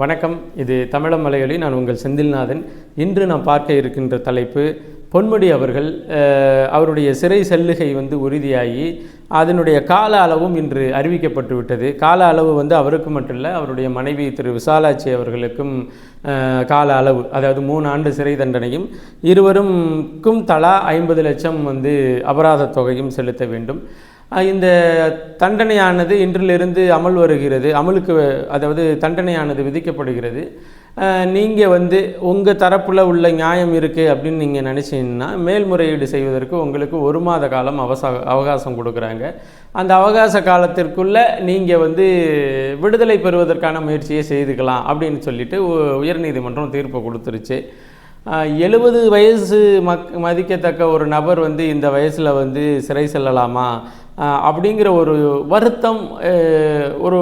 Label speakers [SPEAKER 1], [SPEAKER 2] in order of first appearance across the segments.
[SPEAKER 1] வணக்கம். இது தமிழம் மலையொலி. நான் உங்கள் செந்தில்நாதன். இன்று நாம் பார்க்க இருக்கின்ற தலைப்பு பொன்முடி அவர்கள் அவருடைய சிறை செல்லுகை வந்து உறுதியாகி அதனுடைய கால அளவும் இன்று அறிவிக்கப்பட்டு விட்டது. கால அளவு வந்து அவருக்கு மட்டும் இல்லை அவருடைய மனைவி திரு விசாலாட்சி அவர்களுக்கும் கால அளவு அதாவது மூணு ஆண்டு சிறை தண்டனையும் இருவருக்கும் தலா ஐம்பது லட்சம் வந்து அபராத தொகையும் செலுத்த வேண்டும். இந்த தண்டனையானது இன்றிலிருந்து அமல் வருகிறது. அமலுக்கு அதாவது தண்டனையானது விதிக்கப்படுகிறது. நீங்கள் வந்து உங்கள் தரப்பில் உள்ள நியாயம் இருக்குது அப்படின்னு நீங்கள் நினச்சிங்கன்னா மேல்முறையீடு செய்வதற்கு உங்களுக்கு ஒரு மாத காலம் அவசா அவகாசம் கொடுக்குறாங்க. அந்த அவகாச காலத்திற்குள்ளே நீங்கள் வந்து விடுதலை பெறுவதற்கான முயற்சியை செய்துக்கலாம் அப்படின்னு சொல்லிட்டு உயர்நீதிமன்றம் தீர்ப்பு கொடுத்துருச்சு. எழுபது வயசு மக் மதிக்கத்தக்க ஒரு நபர் வந்து இந்த வயசில் வந்து சிறை செல்லலாமா? அப்படிங்கிற ஒரு வருத்தம் ஒரு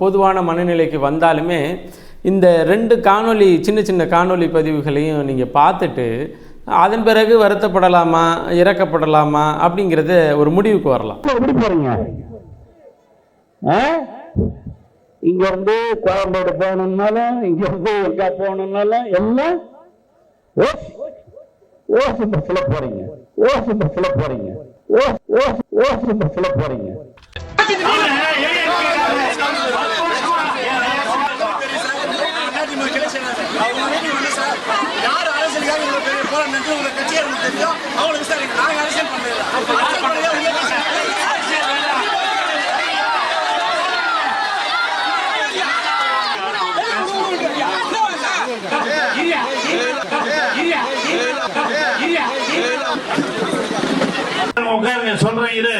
[SPEAKER 1] பொதுவான மனநிலைக்கு வந்தாலுமே இந்த ரெண்டு காணொளி சின்ன சின்ன காணொலி பதிவுகளையும் நீங்கள் பார்த்துட்டு அதன் பிறகு வருத்தப்படலாமா இறக்கப்படலாமா அப்படிங்கிறத ஒரு முடிவுக்கு வரலாம்
[SPEAKER 2] எப்படி போறீங்க ஆ? இங்க இருந்து கோயம்பேடு போகணும்னாலும் இங்க இருந்து எங்க போகணும்னாலும் எல்லாம் ஓஸ் ஓசு பஸ்ல போறீங்க ஓசு பஸ்ல போறீங்க ஓ ஓ ஓ சொல்ல போறீங்க
[SPEAKER 3] யார் அரசியலுக்காக இவ்வளவு பெரிய போராட்டம் நடத்தி உங்களுக்கு கட்சியாருக்கு தெரியும் அவங்களை விசாரிங்க நாங்க அரசியல் பண்ணல அரசியல் பண்ணல உங்க
[SPEAKER 4] உட்காருங்க சொல்றேன் இது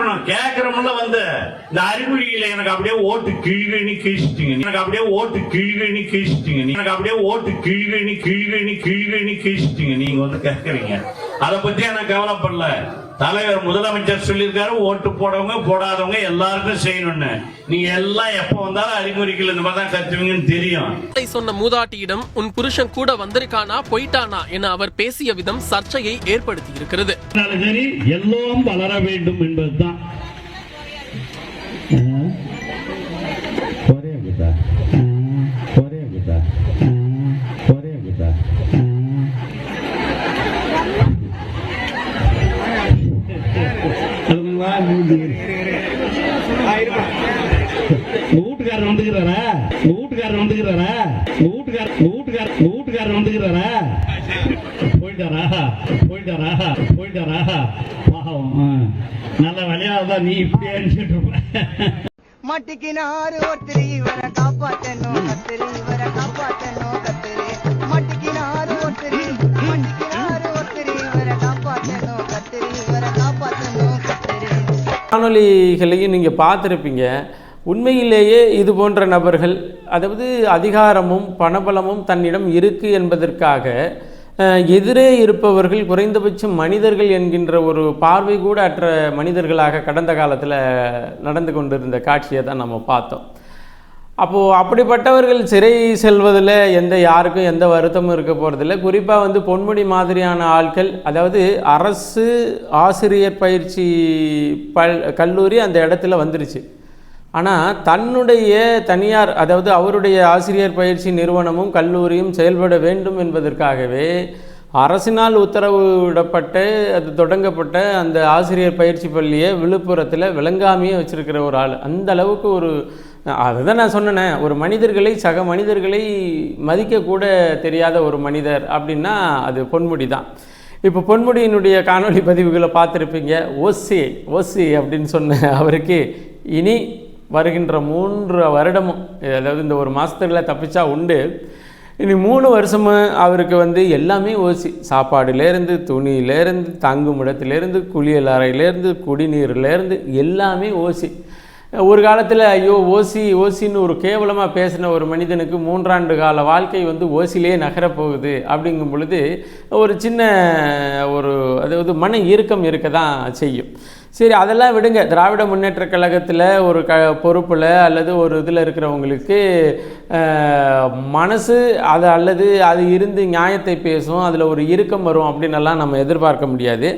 [SPEAKER 4] சும்மா இருக்கணும் வந்து இந்த அறிகுறியில எனக்கு அப்படியே ஓட்டு கிழிகணி கிழிச்சிட்டீங்க. எனக்கு அப்படியே ஓட்டு கிழிகணி கிழிச்சிட்டீங்க. எனக்கு அப்படியே ஓட்டு கிழிகணி கிழிகணி கிழிகணி கிழிச்சிட்டீங்க. நீங்க வந்து கேட்கறீங்க அத பத்தி எனக்கு கவலைப்படல. தலைவர் முதலமைச்சர் சொல்லியிருக்காரு ஓட்டு போடவங்க போடாதவங்க எல்லாருக்கும் செய்யணும்னு. நீங்க எல்லாம் எப்ப வந்தாலும் அறிகுறிகள் இந்த மாதிரி தான் கத்துவீங்கன்னு தெரியும்.
[SPEAKER 5] சொன்ன மூதாட்டியிடம் உன் புருஷன் கூட வந்திருக்கானா போயிட்டானா? என அவர் பேசிய விதம் சர்ச்சையை ஏற்படுத்தி இருக்கிறது
[SPEAKER 4] எல்லோரும் வளர வேண்டும் என்பதுதான். வந்துக்கிறாரா உங்க வீட்டுக்காரர் உங்க வீட்டுக்காரர் உங்க வீட்டுக்காரர் வந்துக்கிறாரா போயிட்டாரா? போயிட்டாரா? போயிட்டாரா? பாவம். நல்ல வழியாதான் நீ இப்படி அனுப்பிச்சுட்டு இருப்ப.
[SPEAKER 6] மட்டிக்கினாரு ஒருத்தர் இவரை காப்பாத்தணும் கத்திரி இவரை காப்பாத்தணும் கத்திரி மட்டிக்கினாரு ஒருத்தர் மட்டிக்கினாரு ஒருத்தர் இவரை காப்பாத்தணும் கத்திரி இவரை காப்பாத்தணும் கத்திரி
[SPEAKER 1] காணொளிகளையும் நீங்கள் பார்த்துருப்பீங்க. உண்மையிலேயே இது போன்ற நபர்கள் அதாவது அதிகாரமும் பணபலமும் தன்னிடம் இருக்குது என்பதற்காக எதிரே இருப்பவர்கள் குறைந்தபட்சம் மனிதர்கள் என்கின்ற ஒரு பார்வை கூட அற்ற மனிதர்களாக கடந்த காலத்தில் நடந்து கொண்டிருந்த காட்சியை தான் நம்ம பார்த்தோம். அப்போது அப்படிப்பட்டவர்கள் சிறை செல்வதில் எந்த யாருக்கும் எந்த வருத்தமும் இருக்க போகிறதில்ல குறிப்பாக வந்து பொன்முடி மாதிரியான ஆட்கள் அதாவது அரசு ஆசிரியர் பயிற்சி பல் கல்லூரி அந்த இடத்துல வந்துருச்சு. ஆனால் தன்னுடைய தனியார் அதாவது அவருடைய ஆசிரியர் பயிற்சி நிறுவனமும் கல்லூரியும் செயல்பட வேண்டும் என்பதற்காகவே அரசினால் உத்தரவிடப்பட்டு அது தொடங்கப்பட்ட அந்த ஆசிரியர் பயிற்சி பள்ளியை விழுப்புரத்தில் விளங்காமையே வச்சிருக்கிற ஒரு ஆள். அந்த அளவுக்கு ஒரு அதுதான் நான் சொன்னேனே ஒரு மனிதர்களை சக மனிதர்களை மதிக்கக்கூட தெரியாத ஒரு மனிதர் அப்படின்னா அது பொன்முடி தான். இப்போ பொன்முடியினுடைய காணொளி பதிவுகளை பார்த்துருப்பீங்க ஓசி ஓசி அப்படின்னு சொன்ன அவருக்கு இனி வருகின்ற மூன்று வருடமும் அதாவது இந்த ஒரு மாதத்துல தப்பிச்சா உண்டு. இனி மூணு வருஷமும் அவருக்கு வந்து எல்லாமே ஓசி சாப்பாடுலேருந்து துணியிலேருந்து தங்கும் இடத்துலேருந்து குளியல் அறையிலேருந்து குடிநீர்லேருந்து எல்லாமே ஓசி. ஒரு காலத்தில் ஐயோ ஓசி ஓசின்னு ஒரு கேவலமாக பேசின ஒரு மனிதனுக்கு மூன்றாண்டு கால வாழ்க்கை வந்து ஓசிலே நகரப் போகுது அப்படிங்கும் பொழுது ஒரு சின்ன ஒரு அதாவது மன இறுக்கம் இருக்க தான் செய்யும். சரி அதெல்லாம் விடுங்க. திராவிட முன்னேற்ற கழகத்தில் ஒரு க பொறுப்பில் அல்லது ஒரு இதில் இருக்கிறவங்களுக்கு மனசு அது அல்லது அது இருந்து நியாயத்தை பேசும் அதில் ஒரு இறுக்கம் வரும் அப்படின்னு நம்ம எதிர்பார்க்க முடியாது.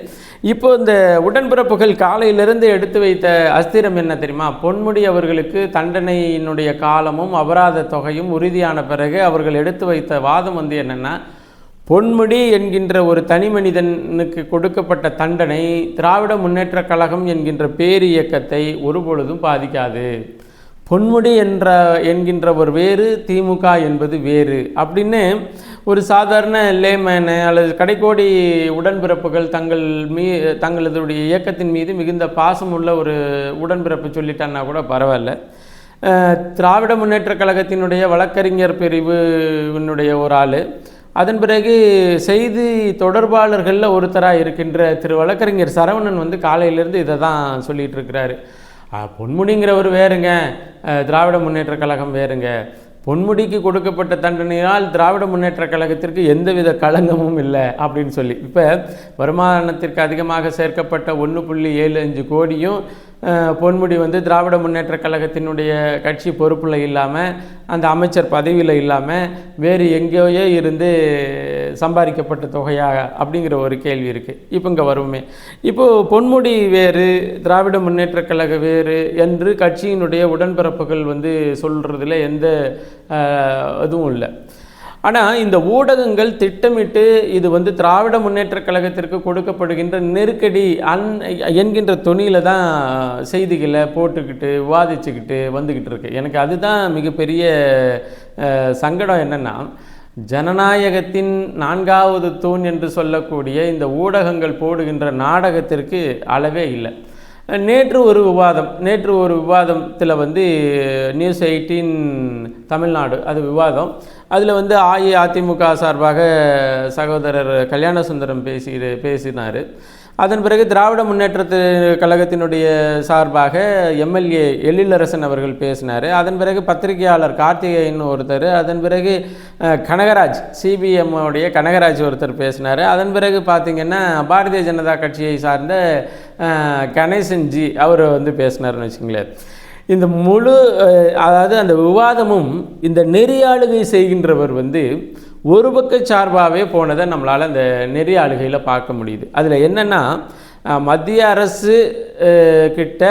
[SPEAKER 1] இப்போ இந்த உடன்பிறப்புகள் காலையிலிருந்து எடுத்து வைத்த அஸ்திரம் என்ன தெரியுமா? பொன்முடி அவர்களுக்கு தண்டனையினுடைய காலமும் அபராத தொகையும் உறுதியான பிறகு அவர்கள் எடுத்து வைத்த வாதம் வந்து என்னென்னா பொன்முடி என்கின்ற ஒரு தனி மனிதனுக்கு கொடுக்கப்பட்ட தண்டனை திராவிட முன்னேற்றக் கழகம் என்கின்ற பேர் இயக்கத்தை ஒருபொழுதும் பாதிக்காது. பொன்முடி என்ற என்கின்ற ஒரு வேறு திமுக என்பது வேறு. அப்படின்னு ஒரு சாதாரண லேமேனு அல்லது கடைக்கோடி உடன்பிறப்புகள் தங்கள் மீ தங்களதுடைய இயக்கத்தின் மீது மிகுந்த பாசமுள்ள ஒரு உடன்பிறப்பு சொல்லிட்டான்னா கூட பரவாயில்ல. திராவிட முன்னேற்றக் கழகத்தினுடைய வழக்கறிஞர் பிரிவுனுடைய ஒரு ஆள். அதன் பிறகு செய்தி தொடர்பாளர்களில் ஒருத்தராக இருக்கின்ற திரு வழக்கறிஞர் சரவணன் வந்து காலையிலேருந்து இதை தான் சொல்லிகிட்டு இருக்கிறாரு பொன்முடிங்கிறவர் வேறுங்க. திராவிட முன்னேற்றக் கழகம் வேறுங்க. பொன்முடிக்கு கொடுக்கப்பட்ட தண்டனையால் திராவிட முன்னேற்றக் கழகத்திற்கு எந்தவித களங்கமும் இல்லை அப்படின்னு சொல்லி. இப்போ வருமானத்திற்கு அதிகமாக சேர்க்கப்பட்ட ஒன்று புள்ளி ஏழு அஞ்சு கோடியும் பொன்முடி வந்து திராவிட முன்னேற்றக் கழகத்தினுடைய கட்சி பொறுப்பில் இல்லாமல் அந்த அமைச்சர் பதவியில் இல்லாமல் வேறு எங்கேயோ இருந்து சம்பாதிக்கப்பட்ட தொகையா அப்படிங்கிற ஒரு கேள்வி இருக்குது இப்போ இங்கே வருமே. இப்போது பொன்முடி வேறு திராவிட முன்னேற்றக் கழக வேறு என்று கட்சியினுடைய உடன்பிறப்புகள் வந்து சொல்கிறதுல எந்த இதுவும் இல்லை. ஆனால் இந்த ஊடகங்கள் திட்டமிட்டு இது வந்து திராவிட முன்னேற்ற கழகத்திற்கு கொடுக்கப்படுகின்ற நெருக்கடி அன் என்கின்ற துணியில் தான் செய்திகளை போட்டுக்கிட்டு விவாதிச்சுக்கிட்டு வந்துக்கிட்டு இருக்கு. எனக்கு அதுதான் மிகப்பெரிய சங்கடம் என்னென்னா ஜனநாயகத்தின் நான்காவது தூண் என்று சொல்லக்கூடிய இந்த ஊடகங்கள் போடுகின்ற நாடகத்திற்கு அளவே இல்லை. நேற்று ஒரு விவாதம் நேற்று ஒரு விவாதத்தில் வந்து நியூஸ் எயிட்டீன் தமிழ்நாடு அது விவாதம். அதில் வந்து அஇஅதிமுக சார்பாக சகோதரர் கல்யாணசுந்தரம் பேசி பேசினார். அதன் பிறகு திராவிட முன்னேற்றத்து கழகத்தினுடைய சார்பாக எம்எல்ஏ எழிலரசன் அவர்கள் பேசினார். அதன் பிறகு பத்திரிகையாளர் கார்த்திகேயன் ஒருத்தர் அதன் பிறகு கனகராஜ் சிபிஎம்முடைய கனகராஜ் ஒருத்தர் பேசினார். அதன் பிறகு பார்த்திங்கன்னா பாரதிய ஜனதா கட்சியை சார்ந்த கணேசன் ஜி அவர் வந்து பேசினார்னு வச்சுங்களேன் இந்த முழு அதாவது அந்த விவாதமும் இந்த நெறியாளுகை செய்கின்றவர் வந்து ஒரு பக்க சார்பாகவே போனதை நம்மளால் அந்த நெறி ஆளுகையில் பார்க்க முடியுது. அதில் என்னென்னா மத்திய அரசு கிட்ட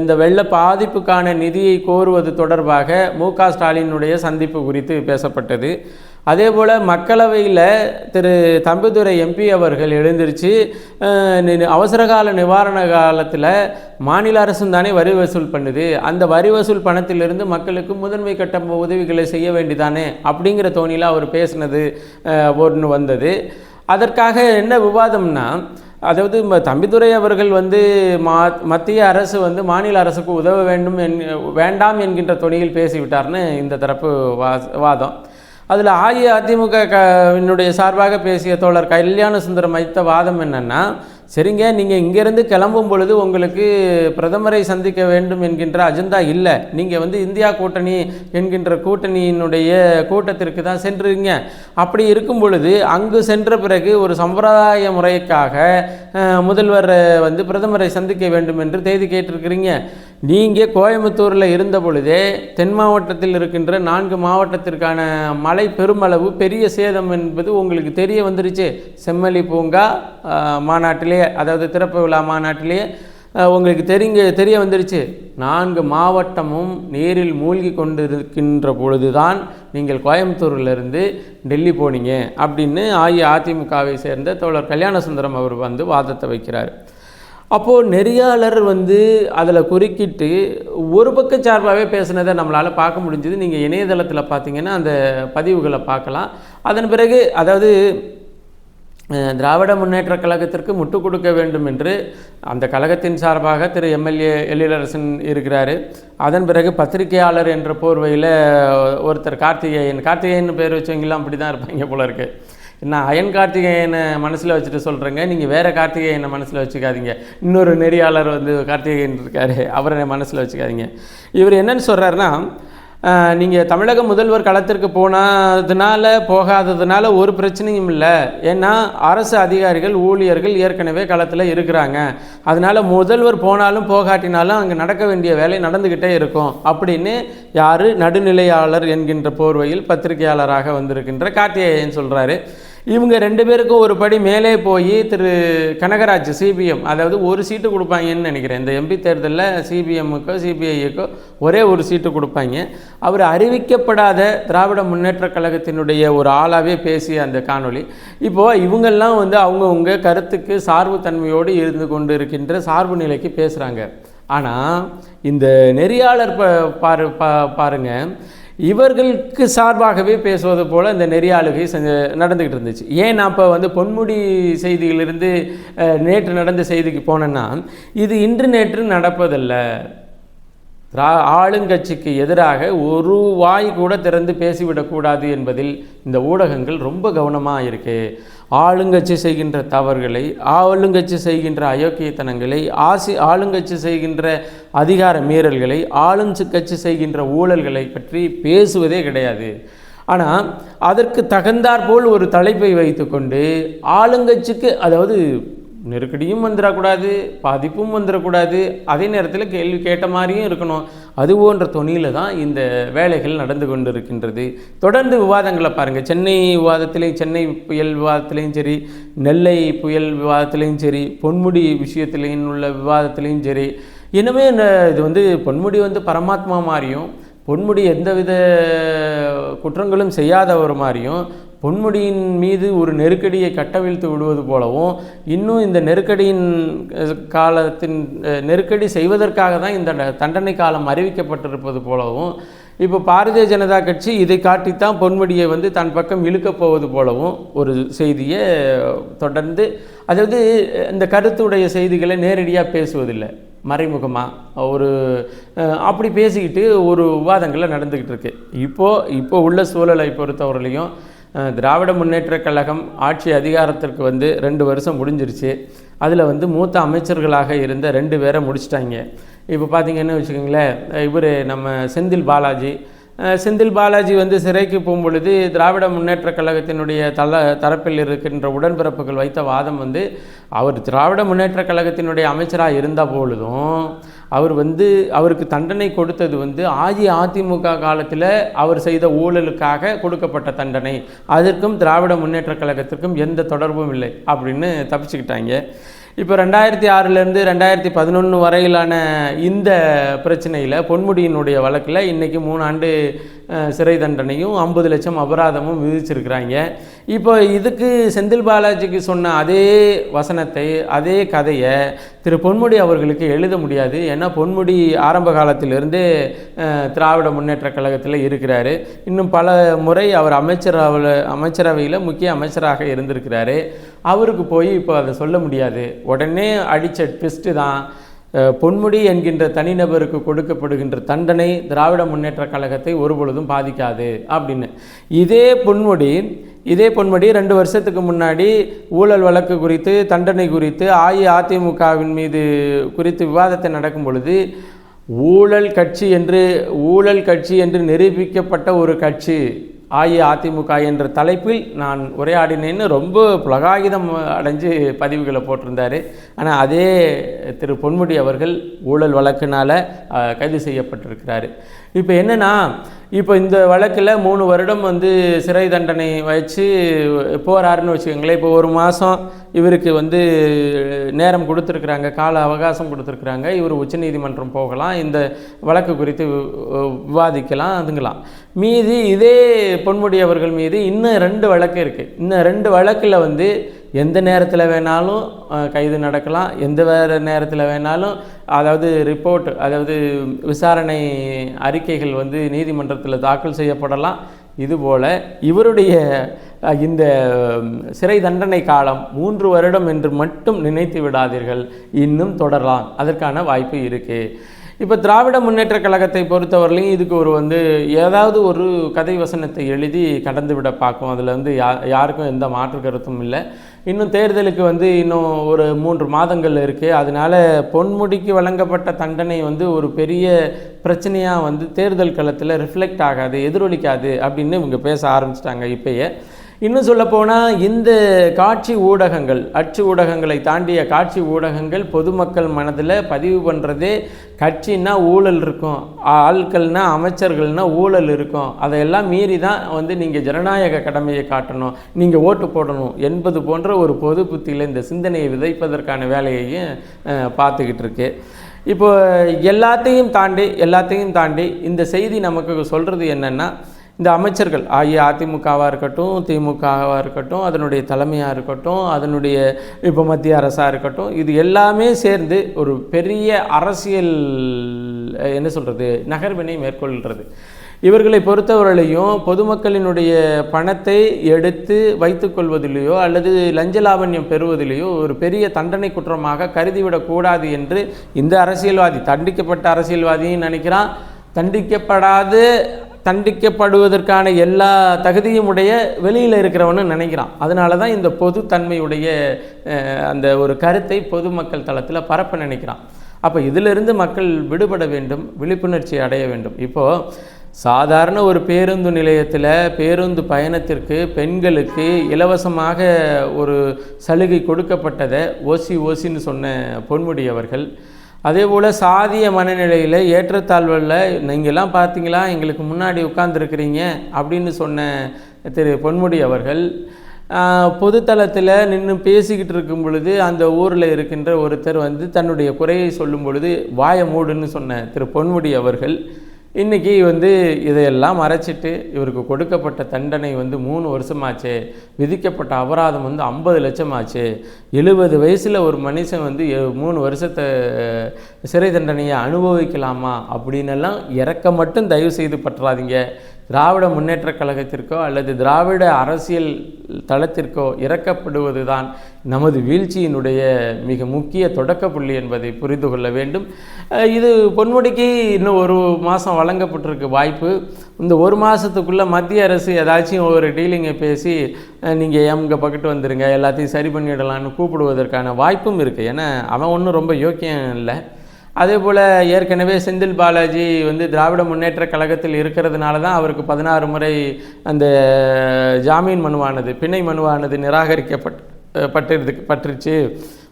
[SPEAKER 1] இந்த வெள்ள பாதிப்புக்கான நிதியை கோருவது தொடர்பாக மு க ஸ்டாலினுடைய சந்திப்பு குறித்து பேசப்பட்டது. அதே போல் மக்களவையில் திரு தம்பிதுரை எம்பி அவர்கள் எழுந்திருச்சு அவசரகால நிவாரண காலத்தில் மாநில அரசும் தானே வரி வசூல் பண்ணுது. அந்த வரி வசூல் பணத்திலிருந்து மக்களுக்கு முதன்மை கட்ட உதவிகளை செய்ய வேண்டிதானே அப்படிங்கிற தோணியில் அவர் பேசினது ஒன்று வந்தது. அதற்காக என்ன விவாதம்னா அதாவது தம்பிதுரை அவர்கள் வந்து மா மத்திய அரசு வந்து மாநில அரசுக்கு உதவ வேண்டும் என் வேண்டாம் என்கின்ற தொனியில் பேசிவிட்டார்னு இந்த தரப்பு வா வாதம். அதில் அஇஅதிமுக க என்னுடைய சார்பாக பேசிய தோழர் கல்யாண சுந்தரம் வைத்த வாதம் என்னென்னா சரிங்க நீங்கள் இங்கேருந்து கிளம்பும் பொழுது உங்களுக்கு பிரதமரை சந்திக்க வேண்டும் என்கின்ற அஜெண்டா இல்லை. நீங்கள் வந்து இந்தியா கூட்டணி என்கின்ற கூட்டணியினுடைய கூட்டத்திற்கு தான் சென்றுங்க. அப்படி இருக்கும் பொழுது அங்கு சென்ற பிறகு ஒரு சம்பிரதாய முறைக்காக முதல்வர் வந்து பிரதமரை சந்திக்க வேண்டும் என்று தேதி கேட்டிருக்கிறீங்க. நீங்கள் கோயம்புத்தூரில் இருந்த பொழுதே தென் மாவட்டத்தில் இருக்கின்ற நான்கு மாவட்டத்திற்கான மழை பெருமளவு பெரிய சேதம் என்பது உங்களுக்கு தெரிய வந்துருச்சு. செம்மலி பூங்கா மாநாட்டிலேயே மாநாட்டிலே அதாவது திறப்பு விழா மாநாட்டிலே உங்களுக்கு தெரிங்க தெரிய வந்துருச்சு. நான்கு மாவட்டமும் நீரில் மூழ்கி கொண்டிருக்கின்ற பொழுதுதான் நீங்கள் கோயம்புத்தூர்லேருந்து டெல்லி போனீங்க அப்படின்னு அஇஅதிமுகவை சேர்ந்த தோழர் கல்யாணசுந்தரம் அவர் வந்து வாதத்தை வைக்கிறார். அப்போது நெறியாளர் வந்து அதில் குறுக்கிட்டு ஒரு பக்க சார்பாகவே பேசினதை நம்மளால் பார்க்க முடிஞ்சுது. நீங்கள் இணையதளத்தில் பார்த்தீங்கன்னா அந்த பதிவுகளை பார்க்கலாம். அதன் பிறகு அதாவது திராவிட முன்னேற்ற கழகத்திற்கு முட்டு கொடுக்க வேண்டும் என்று அந்த கழகத்தின் சார்பாக திரு எம்எல்ஏ எழிலரசன் இருக்கிறாரு. அதன் பிறகு பத்திரிகையாளர் என்ற போர்வையில் ஒருத்தர் கார்த்திகேயன். கார்த்திகேயன் பேர் வச்சவங்களாம் அப்படி தான் இருப்பாங்க போல இருக்குது நான் அயன் கார்த்திகேயனை மனசில் வச்சுட்டு சொல்கிறேங்க நீங்கள் வேறு கார்த்திகேயனை மனசில் வச்சுக்காதீங்க. இன்னொரு நெறியாளர் வந்து கார்த்திகேயன் இருக்கார். அவரை மனசில் வச்சுக்காதீங்க. இவர் என்னன்னு சொல்கிறாருன்னா நீங்கள் தமிழக முதல்வர் களத்திற்கு போனதுனால போகாததுனால ஒரு பிரச்சனையும் இல்லை. ஏன்னா அரசு அதிகாரிகள் ஊழியர்கள் ஏற்கனவே களத்தில் இருக்கிறாங்க. அதனால் முதல்வர் போனாலும் போகாட்டினாலும் அங்கே நடக்க வேண்டிய வேலை நடந்துக்கிட்டே இருக்கும். அப்படின்னு யார்? நடுநிலையாளர் என்கின்ற போர்வையில் பத்திரிகையாளராக வந்திருக்கின்ற கார்த்திகேயன் சொல்கிறாரு இவங்க ரெண்டு பேருக்கும் ஒரு படி மேலே போய் திரு கனகராஜ் சிபிஎம் அதாவது ஒரு சீட்டு கொடுப்பாங்கன்னு நினைக்கிறேன். இந்த எம்பி தேர்தலில் சிபிஎம்முக்கோ சிபிஐக்கோ ஒரே ஒரு சீட்டு கொடுப்பாங்க. அவர் அறிவிக்கப்படாத திராவிட முன்னேற்றக் கழகத்தினுடைய ஒரு ஆளாகவே பேசிய அந்த காணொளி. இப்போது இவங்கெல்லாம் வந்து அவங்கவுங்க கருத்துக்கு சார்பு தன்மையோடு இருந்து கொண்டு இருக்கின்ற சார்பு நிலைக்கு பேசுகிறாங்க ஆனால் இந்த நெறியாளர் ப பாரு பா பாருங்கள் இவர்களுக்கு சார்பாகவே பேசுவது போல் இந்த நெறியாளுகை செஞ்சு நடந்துக்கிட்டு இருந்துச்சு. ஏன் நான் இப்போ வந்து பொன்முடி செய்தியிலிருந்து நேற்று நடந்த செய்திக்கு போனேன்னா இது இன்று நேற்று நடப்பதில்லை. ஆளுங்கட்சிக்கு எதிராக ஒரு வாய் கூட திறந்து பேசிவிடக்கூடாது என்பதில் இந்த ஊடகங்கள் ரொம்ப கவனமாக இருக்கு. ஆளுங்கட்சி செய்கின்ற தவறுகளை ஆளுங்கட்சி செய்கின்ற அயோக்கியத்தனங்களை ஆசி ஆளுங்கட்சி செய்கின்ற அதிகார மீறல்களை ஆளுங்கட்சி கட்சி செய்கின்ற ஊழல்களை பற்றி பேசுவதே கிடையாது. ஆனால் அதற்கு தகுந்தாற்போல் ஒரு தலைப்பை வைத்துக்கொண்டு ஆளுங்கட்சிக்கு அதாவது நெருக்கடியும் வந்துடக்கூடாது பாதிப்பும் வந்துடக்கூடாது. அதே நேரத்தில் கேள்வி கேட்ட மாதிரியும் இருக்கணும். அது போன்ற துணியில் தான் இந்த வேலைகள் நடந்து கொண்டு இருக்கின்றது தொடர்ந்து விவாதங்களை பாருங்கள் சென்னை விவாதத்திலையும் சென்னை புயல் விவாதத்திலையும் சரி நெல்லை புயல் விவாதத்திலையும் சரி பொன்முடி விஷயத்திலையும் உள்ள விவாதத்திலையும் சரி. இனிமே இந்த இது வந்து பொன்முடி வந்து பரமாத்மா மாதிரியும் பொன்முடி எந்தவித குற்றங்களும் செய்யாதவர் மாதிரியும் பொன்முடியின் மீது ஒரு நெருக்கடியை கட்டவிழ்த்து விடுவது போலவும் இன்னும் இந்த நெருக்கடியின் காலத்தின் நெருக்கடி செய்வதற்காக தான் இந்த தண்டனை காலம் அறிவிக்கப்பட்டிருப்பது போலவும் இப்போ பாரதிய ஜனதா கட்சி இதை காட்டித்தான் பொன்முடியை வந்து தன் பக்கம் இழுக்கப் போவது போலவும் ஒரு செய்தியை தொடர்ந்து அதாவது இந்த கருத்துடைய செய்திகளை நேரடியாக பேசுவதில்லை மறைமுகமாக ஒரு அப்படி பேசிக்கிட்டு ஒரு விவாதங்களில் நடந்துக்கிட்டு இருக்கு. இப்போது இப்போ உள்ள சூழலை பொறுத்தவரையிலையும் திராவிட முன்னேற்றக் கழகம் ஆட்சி அதிகாரத்திற்கு வந்து ரெண்டு வருஷம் முடிஞ்சிருச்சு. அதில் வந்து மூத்த அமைச்சர்களாக இருந்த ரெண்டு பேரை முடிச்சிட்டாங்க. இப்போ பார்த்தீங்கன்னு வச்சுக்கோங்களேன் இவர் நம்ம செந்தில் பாலாஜி செந்தில் பாலாஜி வந்து சிறைக்கு போகும்பொழுது திராவிட முன்னேற்ற கழகத்தினுடைய தல தரப்பில் இருக்கின்ற உடன்பிறப்புகள் வைத்த வாதம் வந்து அவர் திராவிட முன்னேற்றக் கழகத்தினுடைய அமைச்சராக இருந்த பொழுதும் அவர் வந்து அவருக்கு தண்டனை கொடுத்தது வந்து அஇஅதிமுக காலத்தில் அவர் செய்த ஊழலுக்காக கொடுக்கப்பட்ட தண்டனை. அதற்கும் திராவிட முன்னேற்றக் கழகத்திற்கும் எந்த தொடர்பும் இல்லை அப்படின்னு தப்பிச்சுக்கிட்டாங்க. இப்போ ரெண்டாயிரத்தி ஆறுலேருந்து ரெண்டாயிரத்தி பதினொன்று வரையிலான இந்த பிரச்சனையில் பொன்முடியினுடைய வழக்கில் இன்றைக்கி மூணு ஆண்டு சிறை தண்டனையும் ஐம்பது லட்சம் அபராதமும் விதிச்சிருக்கிறாங்க. இப்போ இதுக்கு செந்தில் பாலாஜிக்கு சொன்ன அதே வசனத்தை அதே கதையை திரு பொன்முடி அவர்களுக்கு எழுத முடியாது. ஏன்னா பொன்முடி ஆரம்ப காலத்திலிருந்தே திராவிட முன்னேற்றக் கழகத்தில் இருக்கிறார். இன்னும் பல முறை அவர் அமைச்சரவையில் அமைச்சரவையில் முக்கிய அமைச்சராக இருந்திருக்கிறாரு. அவருக்கு போய் இப்போ அதை சொல்ல முடியாது. உடனே அடித்த ட்விஸ்ட்டு தான். பொன்முடி என்கின்ற தனிநபருக்கு கொடுக்கப்படுகின்ற தண்டனை திராவிட முன்னேற்ற கழகத்தை ஒருபொழுதும் பாதிக்காது அப்படின்னு. இதே பொன்முடி இதே பொன்முடி ரெண்டு வருஷத்துக்கு முன்னாடி ஊழல் வழக்கு குறித்து தண்டனை குறித்து அஇஅதிமுகவின் மீது குறித்து விவாதத்தை நடக்கும் பொழுது ஊழல் கட்சி என்று ஊழல் கட்சி என்று நிரூபிக்கப்பட்ட ஒரு கட்சி. அஇஅதிமுக என்ற தலைப்பில் நான் உரையாடினேன்னு ரொம்ப புலகாகிதம் அடைஞ்சு பதிவுகளை போட்டிருந்தார். ஆனால் அதே திரு பொன்முடி அவர்கள் ஊழல் வழக்கினால் கைது செய்யப்பட்டிருக்கிறாரு. இப்போ என்னென்னா இப்போ இந்த வழக்கில் மூணு வருடம் வந்து சிறை தண்டனை வச்சு போகிறாருன்னு வச்சுக்கோங்களேன். இப்போ ஒரு மாதம் இவருக்கு வந்து நேரம் கொடுத்துருக்குறாங்க கால அவகாசம் கொடுத்துருக்குறாங்க. இவர் உச்சநீதிமன்றம் போகலாம் இந்த வழக்கு குறித்து விவாதிக்கலாம் அதுங்களாம் மீதி இதே பொன்முடி அவர்கள் மீது இன்னும் ரெண்டு வழக்கு இருக்குது இன்னும் ரெண்டு வழக்கில் வந்து எந்த நேரத்தில் வேணாலும் கைது நடக்கலாம். எந்த வேறு நேரத்தில் வேணாலும் அதாவது ரிப்போர்ட் அதாவது விசாரணை அறிக்கைகள் வந்து நீதிமன்றத்தில் தாக்கல் செய்யப்படலாம். இதுபோல் இவருடைய இந்த சிறை தண்டனை காலம் மூன்று வருடம் என்று மட்டும் நினைத்து விடாதீர்கள். இன்னும் தொடரலாம். அதற்கான வாய்ப்பு இருக்குது இப்போ திராவிட முன்னேற்ற கழகத்தை பொறுத்தவரையிலையும் இதுக்கு ஒரு வந்து ஏதாவது ஒரு கதை வசனத்தை எழுதி கடந்து விட பார்க்கும். அதில் வந்து யா யாருக்கும் எந்த மாற்று கருத்தும் இல்லை. இன்னும் தேர்தலுக்கு வந்து இன்னும் ஒரு மூன்று மாதங்கள் இருக்குது அதனால பொன்முடிக்கு வழங்கப்பட்ட தண்டனை வந்து ஒரு பெரிய பிரச்சனையாக வந்து தேர்தல் களத்தில் ரிஃப்ளெக்ட் ஆகாது எதிரொலிக்காது அப்படின்னு இவங்க பேச ஆரம்பிச்சிட்டாங்க இப்பயே. இன்னும் சொல்லப்போனால் இந்த காட்சி ஊடகங்கள் அச்சு ஊடகங்களை தாண்டிய காட்சி ஊடகங்கள் பொதுமக்கள் மனதில் பதிவு பண்ணுறதே கட்சின்னா ஊழல் இருக்கும் ஆட்கள்னா அமைச்சர்கள்னா ஊழல் இருக்கும். அதையெல்லாம் மீறி தான் வந்து நீங்கள் ஜனநாயக கடமையை காட்டணும் நீங்கள் ஓட்டு போடணும் என்பது போன்ற ஒரு பொது புத்தியில் இந்த சிந்தனையை விதைப்பதற்கான வேலையையும் பார்த்துக்கிட்டு இருக்கு. இப்போ எல்லாத்தையும் தாண்டி எல்லாத்தையும் தாண்டி இந்த செய்தி நமக்கு சொல்கிறது என்னென்னா இந்த அமைச்சர்கள் அஇஅதிமுகவாக இருக்கட்டும் திமுகவாக இருக்கட்டும் அதனுடைய தலைமையாக இருக்கட்டும் அதனுடைய இப்போ மத்திய அரசாக இருக்கட்டும் இது எல்லாமே சேர்ந்து ஒரு பெரிய அரசியல் என்ன சொல்கிறது நகர்வினை மேற்கொள்கிறது. இவர்களை பொறுத்தவரையிலையும் பொதுமக்களினுடைய பணத்தை எடுத்து வைத்துக்கொள்வதிலேயோ அல்லது லஞ்ச லாவண்யம் பெறுவதிலேயோ ஒரு பெரிய தண்டனை குற்றமாக கருதிவிடக்கூடாது என்று இந்த அரசியல்வாதி தண்டிக்கப்பட்ட அரசியல்வாதியும் நினைக்கிறான். தண்டிக்கப்படாது தண்டிக்கப்படுவதற்கான எல்லா தகுதியும் உடைய வெளியில் இருக்கிறவனும் நினைக்கிறான். அதனால தான் இந்த பொதுத்தன்மையுடைய அந்த ஒரு கருத்தை பொதுமக்கள் தளத்தில் பரப்ப நினைக்கிறான். அப்போ இதிலிருந்து மக்கள் விடுபட வேண்டும் விழிப்புணர்ச்சி அடைய வேண்டும். இப்போது சாதாரண ஒரு பேருந்து நிலையத்தில் பேருந்து பயணத்திற்கு பெண்களுக்கு இலவசமாக ஒரு சலுகை கொடுக்கப்பட்டதை ஓசி ஓசின்னு சொன்ன பொன்முடி அவர்கள் அதே போல் சாதிய மனநிலையில் ஏற்றத்தாழ்வில் நீங்கள்லாம் பார்த்தீங்களா? எங்களுக்கு முன்னாடி உட்காந்துருக்கிறீங்க அப்படின்னு சொன்ன திரு பொன்முடி அவர்கள் பொதுத்தளத்தில் நின்று பேசிக்கிட்டு இருக்கும் பொழுது அந்த ஊரில் இருக்கின்ற ஒருத்தர் வந்து தன்னுடைய குறையை சொல்லும் பொழுது வாய மூடுன்னு சொன்ன திரு பொன்முடி அவர்கள் இன்றைக்கி வந்து இதையெல்லாம் மறைச்சிட்டு இவருக்கு கொடுக்கப்பட்ட தண்டனை வந்து மூணு வருஷமாச்சே. விதிக்கப்பட்ட அபராதம் வந்து ஐம்பது லட்சம் ஆச்சு எழுபது வயசில் ஒரு மனுஷன் வந்து மூணு வருஷத்தை சிறை தண்டனையை அனுபவிக்கலாமா அப்படின்னெல்லாம் இறக்க மட்டும் தயவு செய்து பற்றாதீங்க. திராவிட முன்னேற்றக் கழகத்திற்கோ அல்லது திராவிட அரசியல் தளத்திற்கோ இறக்கப்படுவது தான் நமது வீழ்ச்சியினுடைய மிக முக்கிய தொடக்க புள்ளி என்பதை புரிந்து கொள்ள வேண்டும். இது பொன்முடிக்கு இன்னும் ஒரு மாதம் வழங்கப்பட்டிருக்கு வாய்ப்பு. இந்த ஒரு மாதத்துக்குள்ளே மத்திய அரசு ஏதாச்சும் ஒரு டீலிங்கை பேசி நீங்கள் எங்கள் பக்கத்து வந்துடுங்க எல்லாத்தையும் சரி பண்ணிடலான்னு கூப்பிடுவதற்கான வாய்ப்பும் இருக்குது ஏன்னா அவன் ஒன்றும் ரொம்ப யோக்கியம் இல்லை. அதே போல் ஏற்கனவே செந்தில் பாலாஜி வந்து திராவிட முன்னேற்ற கழகத்தில் இருக்கிறதுனால தான் அவருக்கு பதினாறு முறை அந்த ஜாமீன் மனுவானது பிணை மனுவானது நிராகரிக்கப்பட் பட்டிருக்கு பட்டுருச்சு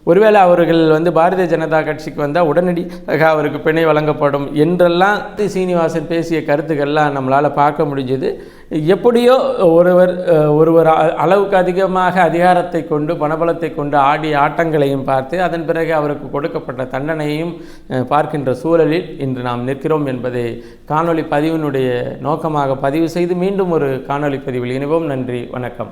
[SPEAKER 1] ஒருவேளை அவர்கள் வந்து பாரதிய ஜனதா கட்சிக்கு வந்தால் உடனடியாக அவருக்கு பிணை வழங்கப்படும் என்றெல்லாம் தி. சீனிவாசன் பேசிய கருத்துக்கள்லாம் நம்மளால் பார்க்க முடிஞ்சது. எப்படியோ ஒருவர் ஒருவர் அ- அளவுக்கு அதிகமாக அதிகாரத்தை கொண்டு பணபலத்தை கொண்டு ஆடிய ஆட்டங்களையும் பார்த்து அதன் பிறகு அவருக்கு கொடுக்கப்பட்ட தண்டனையையும் பார்க்கின்ற சூழலில் இன்று நாம் நிற்கிறோம் என்பதை காணொளி பதிவினுடைய நோக்கமாக பதிவு செய்து மீண்டும் ஒரு காணொளி பதிவில் இணைவோம். நன்றி வணக்கம்.